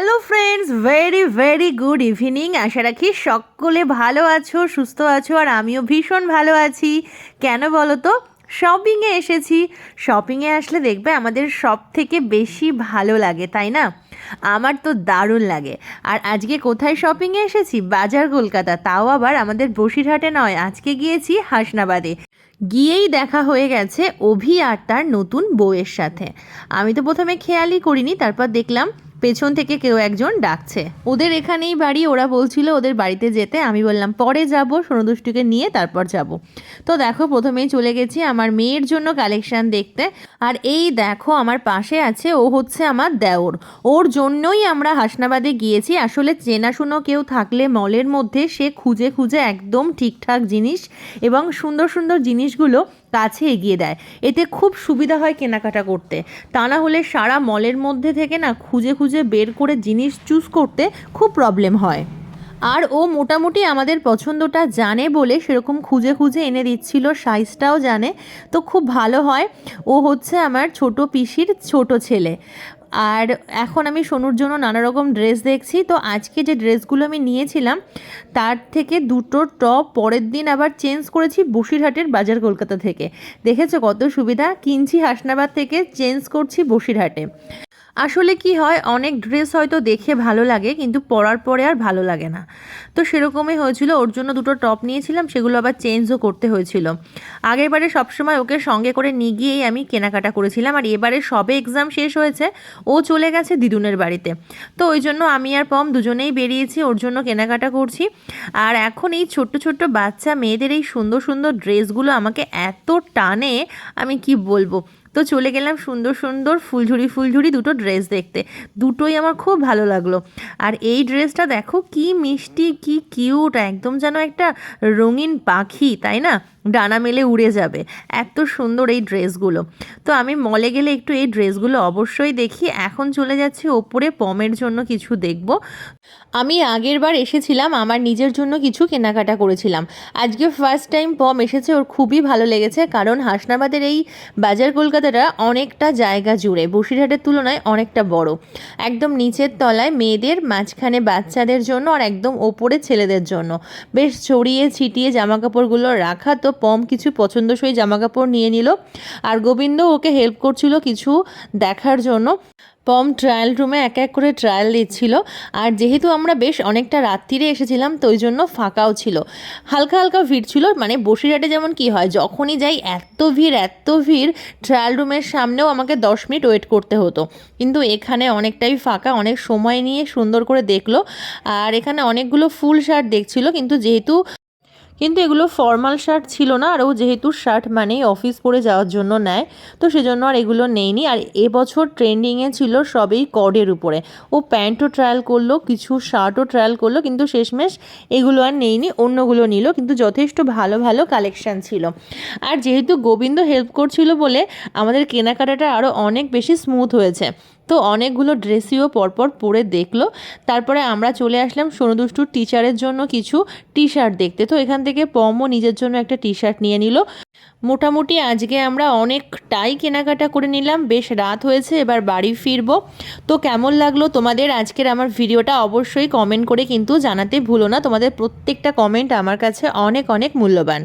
Hello friends very very good evening আশা রাখি সকলে ভালো আছো, সুস্থ আছো, আর আমিও ভীষণ ভালো আছি। কেন বলো তো? শপিংয়ে এসেছি। শপিংয়ে আসলে দেখবে আমাদের সব থেকে বেশি ভালো লাগে, তাই না? আমার তো দারুণ লাগে। আর আজকে কোথায় শপিংয়ে এসেছি? বাজার কলকাতা। তাও আবার আমাদের বসিরহাটে নয়, আজকে গিয়েছি হাসনাবাদে। গিয়েই দেখা হয়ে গেছে অভি আর তার নতুন বউয়ের সাথে। আমি তো প্রথমে খেয়ালই করিনি, তারপর দেখলাম পেছন থেকে কেউ একজন ডাকছে। ওদের এখানেই বাড়ি, ওরা বলছিল ওদের বাড়িতে যেতে। আমি বললাম, পরে যাব, সোনদুষ্টুকে নিয়ে তারপর যাব। তো দেখো, প্রথমেই চলে গেছি আমার মেয়ের জন্য কালেকশন দেখতে। আর এই দেখো, আমার পাশে আছে, ও হচ্ছে আমার দেওর। ওর জন্যই আমরা হাসনাবাদে গিয়েছি। আসলে চেনাশুনো কেউ থাকলে মলের মধ্যে সে খুঁজে খুঁজে একদম ঠিকঠাক জিনিস এবং সুন্দর সুন্দর জিনিসগুলো কাছে এগিয়ে দেয়। এতে খুব সুবিধা হয় কেনাকাটা করতে। তা না হলে সারা মলের মধ্যে থেকে না খুঁজে খুঁজে বের করে জিনিস চুজ করতে খুব প্রবলেম হয়। আর ও মোটামুটি আমাদের পছন্দটা জানে বলে সেরকম খুঁজে খুঁজে এনে দিচ্ছিল, সাইজটাও জানে। তো খুব ভালো হয়। ও হচ্ছে আমার ছোট পিসির ছোট ছেলে। আর এখন আমি সোনুর জন্য নানা রকম ড্রেস দেখছি। তো আজকে যে ড্রেসগুলো আমি নিয়েছিলাম, তার থেকে দুটো টপ পরের দিন আবার চেঞ্জ করেছি বসিরহাটের বাজার কলকাতা থেকে। দেখেছ কত সুবিধা? কিনছি হাসনাবাদ থেকে, চেঞ্জ করছি বসিরহাটে। আসলে কি হয়, অনেক ড্রেস হয়তো দেখে ভালো লাগে, কিন্তু পরার পরে আর ভালো লাগে না। তো সেরকমই হয়েছিল, ওর জন্য দুটো টপ নিয়েছিলাম, সেগুলো আবার চেঞ্জও করতে হয়েছিল। আগেরবারে সবসময় ওকে সঙ্গে করে নিয়ে গিয়েই আমি কেনাকাটা করেছিলাম, আর এবারে সবে এক্সাম শেষ হয়েছে, ও চলে গেছে দিদুনের বাড়িতে। তো ওই জন্য আমি আর পম দুজনেই বেরিয়েছি, ওর জন্য কেনাকাটা করছি। আর এখন এই ছোট্ট ছোট্ট বাচ্চা মেয়েদের এই সুন্দর সুন্দর ড্রেসগুলো আমাকে এত টানে, আমি কি বলব? তো চলে গেলাম সুন্দর সুন্দর ফুলঝুরি ফুলঝুরি দুটো ড্রেস দেখতে। দুটোই আমার খুব ভালো লাগল। আর এই ড্রেসটা দেখো, কি মিষ্টি, কি কিউট একদম যেন একটা রঙিন পাখি, তাই না? ডানা মেলে উড়ে যাবে। এত সুন্দর এই ড্রেসগুলো। তো আমি মলে গেলে একটু এই ড্রেসগুলো অবশ্যই দেখি। এখন চলে যাচ্ছি ওপরে, পমের জন্য কিছু দেখব। আমি আগের বার এসেছিলাম, আমার নিজের জন্য কিছু কেনাকাটা করেছিলাম। আজকে ফার্স্ট টাইম পম এসেছে, ওর খুবই ভালো লেগেছে, কারণ হাসনাবাদের এই বাজার কলকাতাটা অনেকটা জায়গা জুড়ে, বসিরহাটের তুলনায় অনেকটা বড়। একদম নিচের তলায় মেয়েদের, মাঝখানে বাচ্চাদের জন্য আর একদম ওপরে ছেলেদের জন্য। বেশ ছড়িয়ে ছিটিয়ে জামা কাপড়গুলো রাখা তো পম কিছু পছন্দসই জামা কাপড় নিয়ে নিল। আর গোবিন্দ ওকে হেল্প করছিল কিছু দেখার জন্য। পম ট্রায়াল রুমে এক এক করে ট্রায়াল দিচ্ছিল। আর যেহেতু আমরা বেশ অনেকটা রাত্রিরে এসেছিলাম, তো ওই জন্য ফাঁকাও ছিল। হালকা হালকা ভিড় ছিল মানে বসিরহাটে যেমন কি হয়, যখনই যাই এত ভিড় এত ভিড় ট্রায়াল রুমের সামনেও আমাকে দশ মিনিট ওয়েট করতে হতো। কিন্তু এখানে অনেকটাই ফাঁকা, অনেক সময় নিয়ে সুন্দর করে দেখল। আর এখানে অনেকগুলো ফুল শার্ট দেখছিল, কিন্তু যেহেতু কিন্তু এগুলো ফর্মাল শার্ট ছিল না, আর ও যেহেতু শার্ট মানেই অফিস পরে যাওয়ার জন্য নেয়, তো সেজন্য আর এগুলো নেইনি। আর এবছর ট্রেন্ডিংয়ে ছিল সবই কডের উপরে। ও প্যান্টও ট্রায়াল করল, কিছু শার্টও ট্রায়াল করল, কিন্তু শেষমেশ এগুলো আর নেইনি, অন্যগুলো নিল, কিন্তু যথেষ্ট ভালো ভালো কালেকশান ছিল। আর যেহেতু গোবিন্দ হেল্প করছিল বলে, আমাদের কেনাকাটাটা আরও অনেক বেশি স্মুথ হয়েছে। তো অনেকগুলো ড্রেসিও পরপর পরে দেখল। তারপরে আমরা চলে আসলাম সোনুদুষ্টুর টিচারের জন্য কিছু টি শার্ট দেখতে। তো এখান থেকে পমও নিজের জন্য একটা টি শার্ট নিয়ে নিল। মোটামুটি আজকে আমরা অনেকটাই কেনাকাটা করে নিলাম। বেশ রাত হয়েছে, এবার বাড়ি ফিরবো। তো কেমন লাগল তোমাদের আজকের আমার ভিডিওটা অবশ্যই কমেন্ট করে কিন্তু জানাতে ভুলো না। তোমাদের প্রত্যেকটা কমেন্ট আমার কাছে অনেক অনেক মূল্যবান।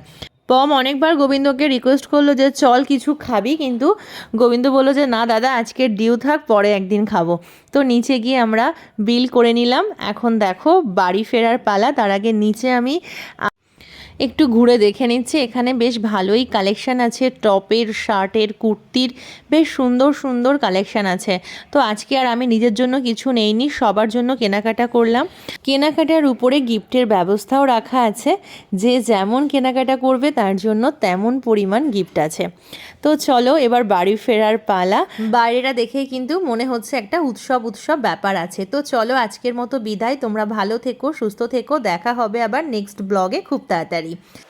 পম অনেকবার গোবিন্দকে রিকোয়েস্ট করল যে, চল কিছু খাবি। কিন্তু গোবিন্দ বলল যে, না দাদা, আজকে ডিউ থাক, পরে একদিন খাব। তো নিচে গিয়ে আমরা বিল করে নিলাম। এখন দেখো, বাড়ি ফেরার পালা। তার আগে নিচে আমি একটু ঘুরে দেখে নিচ্ছি। এখানে বেশ ভালোই কালেকশান আছে। টপের, শার্টের, কুর্তির বেশ সুন্দর সুন্দর কালেকশান আছে। তো আজকে আর আমি নিজের জন্য কিছু নেইনি, সবার জন্য কেনাকাটা করলাম। কেনাকাটার উপরে গিফটের ব্যবস্থাও রাখা আছে। যে যেমন কেনাকাটা করবে, তার জন্য তেমন পরিমাণ গিফট আছে। তো চলো এবার বাড়ি ফেরার পালা। বাইরেটা দেখেই কিন্তু মনে হচ্ছে একটা উৎসব উৎসব ব্যাপার আছে। তো চলো আজকের মতো বিদায়। তোমরা ভালো থেকো, সুস্থ থেকো। দেখা হবে আবার নেক্সট ব্লগে খুব তাড়াতাড়ি।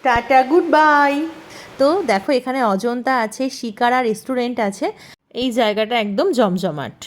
টাটা গুড বাই তো দেখো, এখানে অজন্তা আছে, শিকারা রেস্টুরেন্ট আছে। এই জায়গাটা একদম জমজমাট।